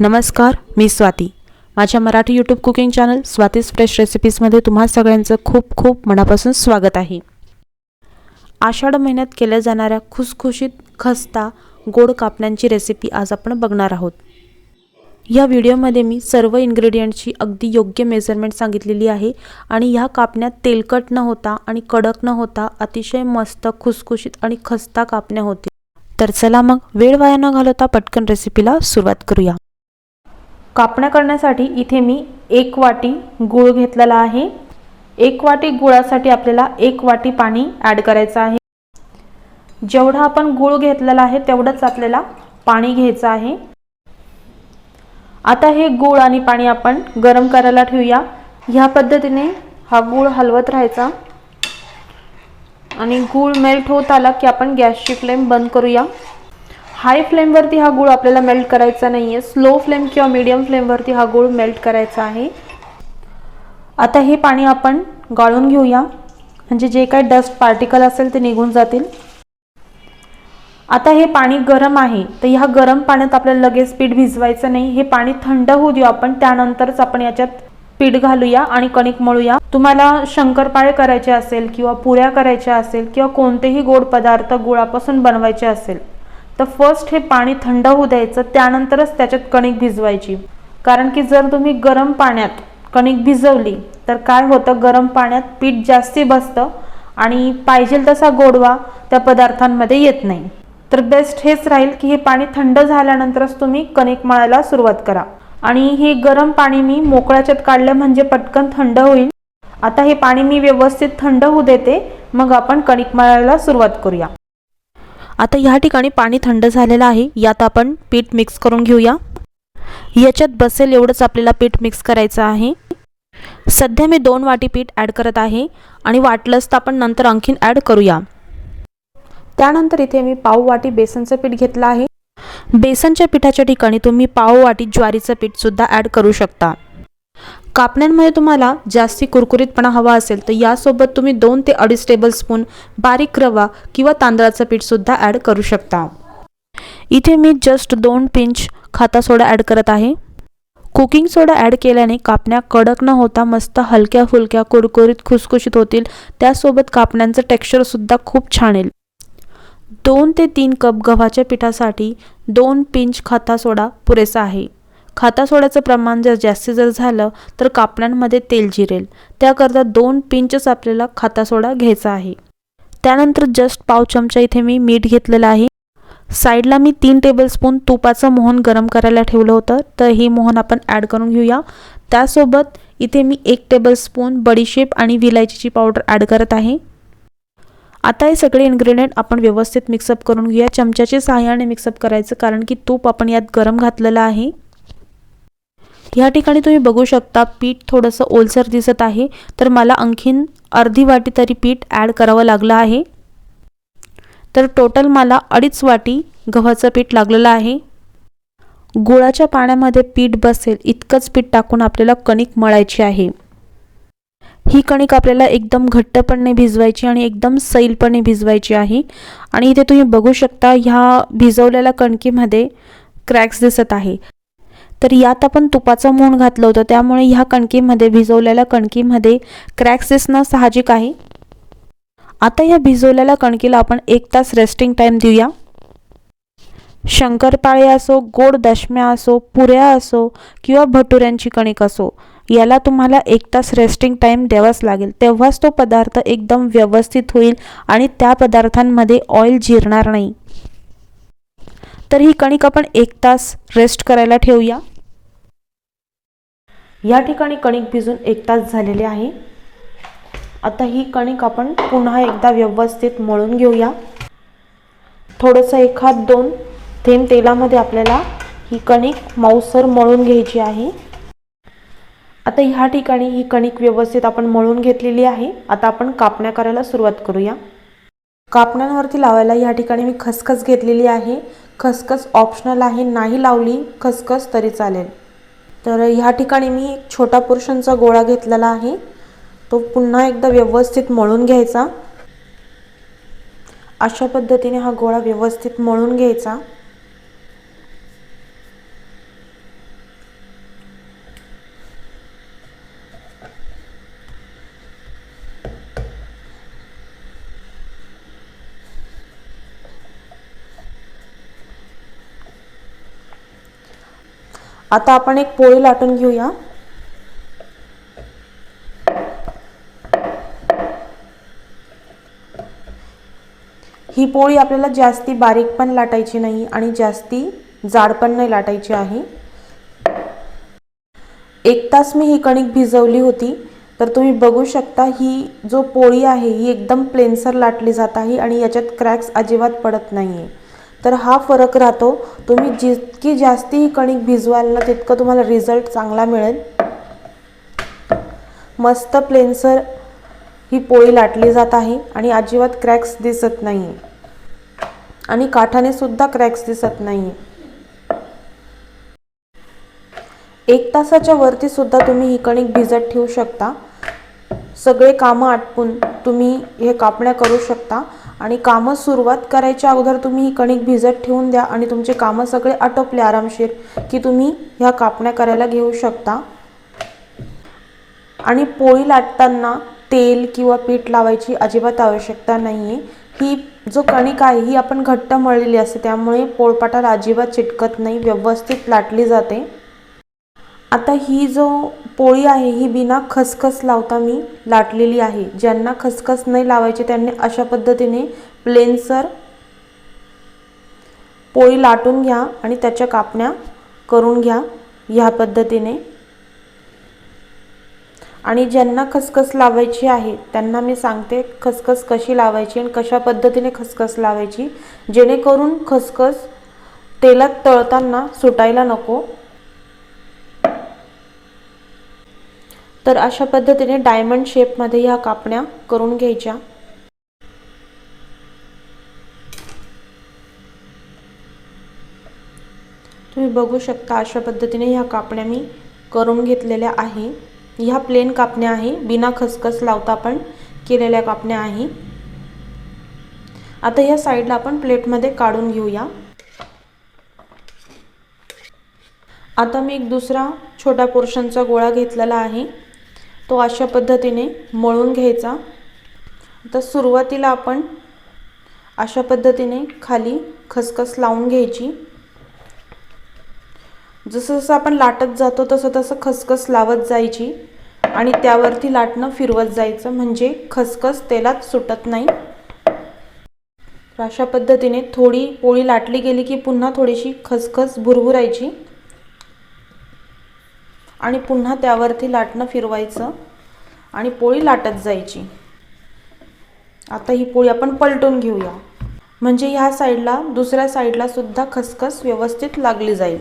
नमस्कार मी स्वाती. माझ्या Marathi YouTube cooking channel Swati's fresh रेसिपीजमध्ये तुम्हा सगळ्यांचं खूप खूप मनापासून स्वागत आहे. आषाढ महिन्यात केल्या जाणाऱ्या खुसखुशीत खस्ता गोड कापण्यांची रेसिपी आज आपण बघणार आहोत. या व्हिडिओमध्ये मी सर्व इन्ग्रेडियंटची अगदी योग्य मेजरमेंट सांगितलेली आहे आणि ह्या कापण्या तेलकट न होता आणि कडक न होता अतिशय मस्त खुसखुशीत आणि खस्ता कापण्या होती तर चला मग वेळ वाया न घालवता पटकन रेसिपीला सुरुवात करूया. कापण्या करण्यासाठी इथे मी एक वाटी गूळ घेतलेला आहे. एक वाटी गुळासाठी आपल्याला एक वाटी पाणी ॲड करायचं आहे. जेवढा आपण गूळ घेतलेला आहे तेवढंच आपल्याला पाणी घ्यायचं आहे. आता हे गूळ आणि पाणी आपण गरम करायला ठेवूया. ह्या पद्धतीने हा गूळ हलवत राहायचा. आणि गूळ मेल्ट होत आला की आपण गॅसची फ्लेम बंद करूया. हाय फ्लेमवरती हा गूळ आपल्याला मेल्ट करायचा नाही आहे स्लो फ्लेम किंवा मीडियम फ्लेमवरती हा गूळ मेल्ट करायचा आहे. आता हे पाणी आपण गाळून घेऊया. म्हणजे जे काही डस्ट पार्टिकल असेल ते निघून जातील. आता हे पाणी गरम आहे. तर ह्या गरम पाण्यात आपल्याला लगेच पीठ भिजवायचं नाही. हे पाणी थंड होऊ देऊ आपण. त्यानंतरच आपण याच्यात पीठ घालूया आणि कणिक मळूया. तुम्हाला शंकरपाळे करायचे असेल किंवा पुऱ्या करायच्या असेल किंवा कोणतेही गोड पदार्थ गुळापासून बनवायचे असेल तर फर्स्ट हे पाणी थंड होऊ द्यायचं त्यानंतरच त्याच्यात कणिक भिजवायची. कारण की जर तुम्ही गरम पाण्यात कणिक भिजवली तर काय होतं? गरम पाण्यात पीठ जास्ती बसतं आणि पाहिजे तसा गोडवा त्या पदार्थांमध्ये येत नाही. तर बेस्ट हेच राहील की हे पाणी थंड झाल्यानंतरच तुम्ही कणिक मळायला सुरुवात करा. आणि हे गरम पाणी मी मोकळ्याच्यात काढलं म्हणजे पटकन थंड होईल. आता हे पाणी मी व्यवस्थित थंड होऊ देते मग आपण कणिक मळायला सुरुवात करूया. आता ह्या ठिकाणी पाणी थंड झालेलं आहे. यात आपण पीठ मिक्स करून घेऊया. याच्यात बसेल एवढंच आपल्याला पीठ मिक्स करायचं आहे. सध्या मी दोन वाटी पीठ ॲड करत आहे आणि वाटलंच तर आपण नंतर आणखीन ॲड करूया. त्यानंतर इथे मी पाव वाटी बेसनचं पीठ घेतलं आहे. बेसनच्या पिठाच्या ठिकाणी तुम्ही पाव वाटी ज्वारीचं पीठसुद्धा ॲड करू शकता. कापण्यांमध्ये तुम्हाला जास्ती कुरकुरीतपणा हवा असेल तर यासोबत तुम्ही दोन ते अडीच टेबलस्पून बारीक रवा किंवा तांदळाचं पीठसुद्धा ॲड करू शकता. इथे मी जस्ट दोन पिंच खाता सोडा ॲड करत आहे. कुकिंग सोडा ॲड केल्याने कापण्या कडक न होता मस्त हलक्या फुलक्या कुरकुरीत खुसखुशीत होतील. त्यासोबत कापण्यांचं टेक्स्चरसुद्धा खूप छान येईल. दोन ते तीन कप गव्हाच्या पिठासाठी दोन पिंच खाता सोडा पुरेसा आहे. खाता सोड्याचं प्रमाण जर जास्त जर झालं तर कापण्यांमध्ये तेल जिरेल. त्याकरता दोन पिंचच आपल्याला खाता सोडा घ्यायचा आहे. त्यानंतर जस्ट पाव चमचा इथे मी मीठ घेतलेलं आहे. साईडला मी तीन टेबलस्पून तुपाचं मोहन गरम करायला ठेवलं होतं तर हे मोहन आपण ॲड करून घेऊया. त्यासोबत इथे मी एक टेबलस्पून बडीशेप आणि विलायचीची पावडर ॲड करत आहे. आता हे सगळे इन्ग्रेडियंट आपण व्यवस्थित मिक्सअप करून घेऊया. चमच्याच्या सहाय्याने मिक्सअप करायचं कारण की तूप आपण यात गरम घातलेलं आहे. ह्या ठिकाणी तुम्ही बघू शकता पीठ थोडंसं ओलसर दिसत आहे. तर मला आणखीन अर्धी वाटी तरी पीठ ॲड करावं लागलं आहे. तर टोटल मला अडीच वाटी गव्हाचं पीठ लागलेलं आहे. गुळाच्या पाण्यामध्ये पीठ बसेल इतकंच पीठ टाकून आपल्याला कणिक मळायची आहे. ही कणिक आपल्याला एकदम घट्टपणे भिजवायची आणि एकदम सैलपणे भिजवायची आहे. आणि इथे तुम्ही बघू शकता ह्या भिजवलेल्या कणकीमध्ये क्रॅक्स दिसत आहे. तर यात आपण तुपाचं मूण घातलं होतं. त्यामुळे ह्या कणकीमध्ये भिजवलेल्या कणकीमध्ये क्रॅक्स दिसणं साहजिक आहे. आता या भिजवलेल्या कणकीला आपण एक तास रेस्टिंग टाईम देऊया. शंकरपाळे असो गोड दशम्या असो पुऱ्या असो किंवा भटुऱ्यांची कणिक असो याला तुम्हाला एक तास रेस्टिंग टाईम द्यावाच लागेल. तेव्हाच तो पदार्थ एकदम व्यवस्थित होईल आणि त्या पदार्थांमध्ये ऑइल जिरणार नाही. तर ही कणिक आपण एक तास रेस्ट करायला ठेवूया. या ठिकाणी कणिक भिजून एक तास झालेले आहे. आता ही कणिक आपण पुन्हा एकदा व्यवस्थित मळून घेऊया. थोडंसं एखाद दोन थेंब तेलामध्ये आपल्याला ही कणिक मऊसर मळून घ्यायची आहे. आता ह्या ठिकाणी ही कणिक व्यवस्थित आपण मळून घेतलेली आहे. आता आपण कापण्या करायला सुरुवात करूया. कापण्यांवरती लावायला ह्या ठिकाणी मी खसखस घेतलेली आहे. खसखस ऑप्शनल आहे. नाही लावली खसखस तरी चालेल. तर ह्या ठिकाणी मी एक छोटा पोर्शनचा गोळा घेतलेला आहे. तो पुन्हा एकदा व्यवस्थित मळून घ्यायचा. अशा पद्धतीने हा गोळा व्यवस्थित मळून घ्यायचा. आता आपण एक पोळी लाटून घेऊया. ही पोळी आपल्याला जास्ती बारीक पण लाटायची नाही आणि जास्ती जाड पण नाही लाटायची आहे. एक तास मी ही कणिक भिजवली होती तर तुम्ही बघू शकता ही जो पोळी आहे ही एकदम प्लेनसर लाटली जात आहे आणि याच्यात क्रॅक्स अजिबात पडत नाही आहे तर हा फरक राहतो. तुम्ही जितकी जास्ती ही कणिक भिजवाल ना तितकं तुम्हाला रिझल्ट चांगला मिळेल. मस्त प्लेन्सर ही पोळी लाटली जात आहे आणि अजिबात क्रॅक्स दिसत नाही आणि काठाने सुद्धा क्रॅक्स दिसत नाही एक तासाच्या वरती सुद्धा तुम्ही ही कणिक भिजत ठेवू शकता. सगळे कामं आटपून तुम्ही हे कापण्या करू शकता. आणि कामं सुरुवात करायच्या अगोदर तुम्ही ही कणिक भिजत ठेवून द्या आणि तुमचे कामं सगळे आटोपले आरामशीर की तुम्ही ह्या कापण्या करायला घेऊ शकता. आणि पोळी लाटताना तेल किंवा पीठ लावायची अजिबात आवश्यकता नाही आहे ही जो कणिक आहे ही आपण घट्ट मळलेली असते त्यामुळे पोळपाटाला अजिबात चिटकत नाही व्यवस्थित लाटली जाते. आता ही जो पोळी आहे ही बिना खसखस लावता मी लाटलेली आहे. ज्यांना खसखस नाही लावायची त्यांनी अशा पद्धतीने प्लेनसर पोळी लाटून घ्या आणि त्याच्या कापण्या करून घ्या ह्या पद्धतीने. आणि ज्यांना खसखस लावायची आहे त्यांना मी सांगते खसखस कशी लावायची आणि कशा पद्धतीने खसखस लावायची. जेणेकरून खसखस तेलात तळताना सुटायला नको. तर अशा पद्धतीने डायमंड शेपमध्ये ह्या कापण्या करून घ्यायच्या. तुम्ही बघू शकता अशा पद्धतीने ह्या कापण्या मी करून घेतलेल्या आहे. ह्या प्लेन कापण्या आहे. बिना खसखस लावता आपण केलेल्या कापण्या आहे. आता या साईडला आपण प्लेटमध्ये काढून घेऊया. आता मी एक दुसरा छोट्या पोर्शनचा गोळा घेतलेला आहे. तो अशा पद्धतीने मळून घ्यायचा. आता सुरुवातीला आपण अशा पद्धतीने खाली खसखस लावून घ्यायची. जसं जसं आपण लाटत जातो तसं तसं खसखस लावत जायची आणि त्यावरती लाटणं फिरवत जायचं. म्हणजे खसखस तेलात सुटत नाही. अशा पद्धतीने थोडी पोळी लाटली गेली की पुन्हा थोडीशी खसखस भुरभुरायची. आणि पुन्हा त्यावरती लाटणं फिरवायचं आणि पोळी लाटत जायची. आता ही पोळी आपण पलटून घेऊया. म्हणजे ह्या साईडला दुसऱ्या साईडला सुद्धा खसखस व्यवस्थित लागली जाईल.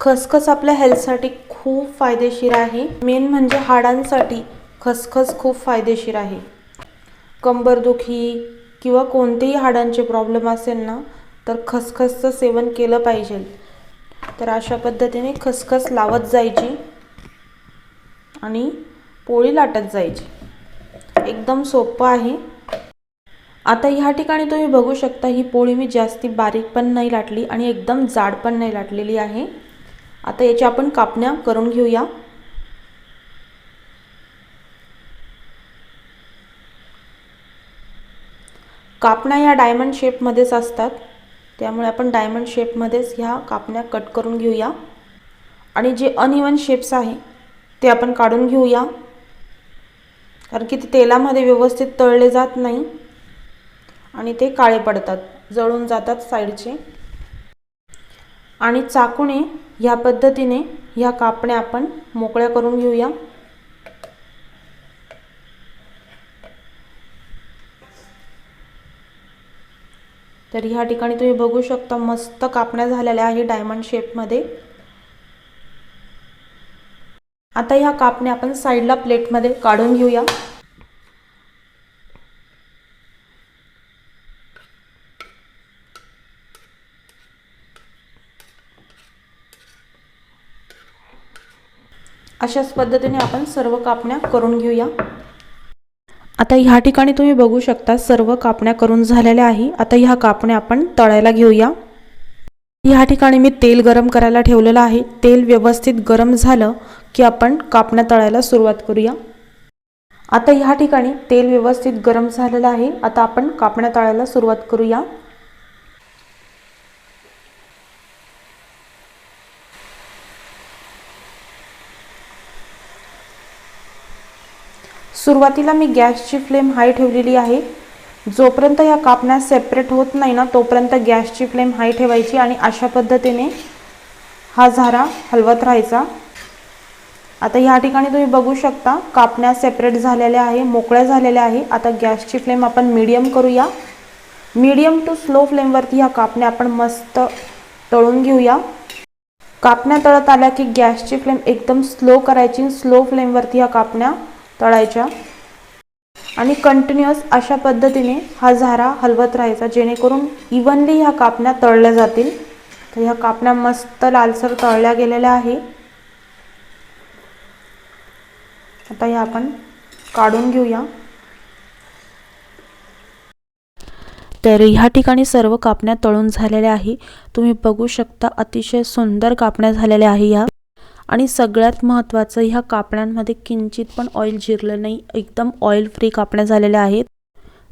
खसखस आपल्या हेल्थसाठी खूप फायदेशीर आहे. मेन म्हणजे हाडांसाठी खसखस खूप फायदेशीर आहे. कंबरदुखी किंवा कोणतेही हाडांचे प्रॉब्लेम असेल ना तर खसखसचं सेवन केलं पाहिजे. तर अशा पद्धतीने खसखस लावत जायची आणि पोळी लाटत जायची. एकदम सोपं आहे. आता ह्या ठिकाणी तुम्ही बघू शकता ही पोळी मी जास्ती बारीक पण नाही लाटली आणि एकदम जाड पण नाही लाटलेली आहे. आता याच्या आपण कापण्या करून घेऊया. कापण्या या डायमंड शेपमध्येच असतात. त्यामुळे आपण डायमंड शेपमध्येच ह्या कापण्या कट करून घेऊया. आणि जे अनइवन शेप्स आहे ते आपण काढून घेऊया. कारण की ते तेलामध्ये व्यवस्थित तळले जात नाही. आणि ते काळे पडतात जळून जातात साईडचे. आणि चाकूने ह्या पद्धतीने ह्या कापण्या आपण मोकळ्या करून घेऊया. तर ह्या ठिकाणी तुम्ही बघू शकता मस्त कापण्या झालेल्या आहे डायमंड शेपमध्ये आता ह्या कापण्या आपण साईडला प्लेटमध्ये काढून घेऊया. अशाच पद्धतीने आपण सर्व कापण्या करून घेऊया. आता ह्या ठिकाणी तुम्ही बघू शकता सर्व कापण्या करून झालेल्या आहे. आता ह्या कापण्या आपण तळायला घेऊया. ह्या ठिकाणी मी तेल गरम करायला ठेवलेलं आहे. तेल व्यवस्थित गरम झालं की आपण कापण्या तळायला सुरुवात करूया. आता ह्या ठिकाणी तेल व्यवस्थित गरम झालेलं आहे. आता आपण कापण्या तळायला सुरुवात करूया. सुरुवातीला मी गॅसची फ्लेम हाय ठेवलेली आहे. जोपर्यंत या कापण्या सेपरेट होत नाही ना तोपर्यंत गॅसची फ्लेम हाय ठेवायची आणि अशा पद्धतीने हा झारा हलवत राहायचा. आता ह्या ठिकाणी तुम्ही बघू शकता कापण्या सेपरेट झालेल्या आहे मोकळ्या झालेल्या आहे. आता गॅसची फ्लेम आपण मीडियम करूया. मीडियम टू स्लो फ्लेमवरती ह्या कापण्या आपण मस्त तळून घेऊया. कापण्या तळत आल्या की गॅसची फ्लेम एकदम स्लो करायची स्लो फ्लेमवरती ह्या कापण्या तळायच्या. आणि कंटिन्युअस अशा पद्धतीने हा झारा हलवत राहायचा जेणेकरून इवनली ह्या कापण्या तळल्या जातील. तर ह्या कापण्या मस्त लालसर तळल्या गेलेल्या आहे. आता ह्या आपण काढून घेऊया. तर ह्या ठिकाणी सर्व कापण्या तळून झालेल्या आहे. तुम्ही बघू शकता अतिशय सुंदर कापण्या झालेल्या आहे ह्या. आणि सगळ्यात महत्त्वाचं ह्या कापण्यांमध्ये किंचित पण ऑइल जिरलं नाही एकदम ऑइल फ्री कापण्या झालेल्या आहेत.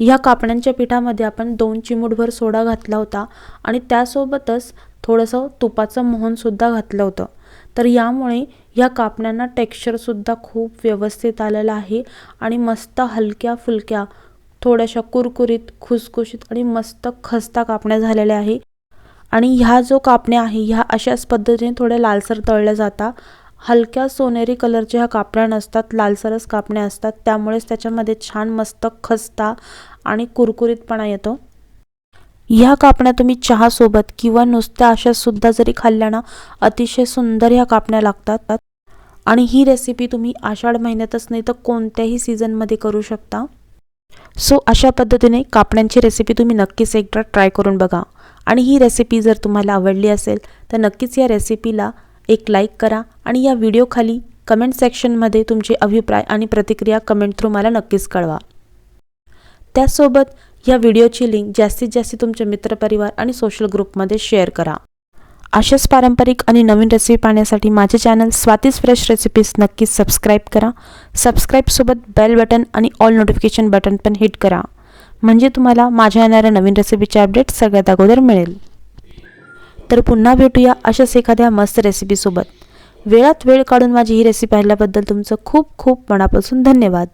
ह्या कापण्यांच्या पिठामध्ये आपण दोन चिमूटभर सोडा घातला होता आणि त्यासोबतच थोडंसं तुपाचं मोहनसुद्धा घातलं होतं. तर यामुळे ह्या कापण्यांना टेक्स्चरसुद्धा खूप व्यवस्थित आलेलं आहे आणि मस्त हलक्या फुलक्या थोड्याशा कुरकुरीत खुसखुशीत आणि मस्त खस्ता कापण्या झालेल्या आहे. आणि ह्या जो कापण्या आहे ह्या अशाच पद्धतीने थोड्या लालसर तळल्या जातात. हलक्या सोनेरी कलरच्या ह्या कापण्या नसतात लालसरच कापण्या असतात. त्यामुळेच त्याच्यामध्ये छान मस्त खस्ता आणि कुरकुरीतपणा येतो. ह्या कापण्या तुम्ही चहासोबत किंवा नुसत्या अशासुद्धा जरी खाल्ल्या ना अतिशय सुंदर ह्या कापण्या लागतात. आणि ही रेसिपी तुम्ही आषाढ महिन्यातच नाही तर कोणत्याही सीझनमध्ये करू शकता. सो अशा पद्धतीने कापण्यांची रेसिपी तुम्ही नक्कीच एकदा ट्राय करून बघा. आणि ही रेसिपी जर तुम्हाला आवडली असेल तर नक्कीच या रेसिपीला एक लाईक करा आणि या व्हिडिओखाली कमेंट सेक्शनमध्ये तुमचे अभिप्राय आणि प्रतिक्रिया कमेंट थ्रू मला नक्कीच कळवा. त्यासोबत या व्हिडिओची लिंक जास्तीत जास्त तुमच्या मित्रपरिवार आणि सोशल ग्रुपमध्ये शेअर करा. अशाच पारंपरिक आणि नवीन रेसिपी पाहण्यासाठी माझे चॅनल स्वातीज फ्रेश रेसिपीज नक्कीच सबस्क्राईब करा. सबस्क्राईबसोबत बेल बटन आणि ऑल नोटिफिकेशन बटन पण हिट करा. म्हणजे तुम्हाला माझ्या येणाऱ्या नवीन रेसिपीचे अपडेट सगळ्यात अगोदर मिळेल. तर पुन्हा भेटूया अशाच एखाद्या मस्त रेसिपीसोबत वेळात वेळ काढून माझी ही रेसिपी पाहिल्याबद्दल तुमचं खूप खूप मनापासून धन्यवाद.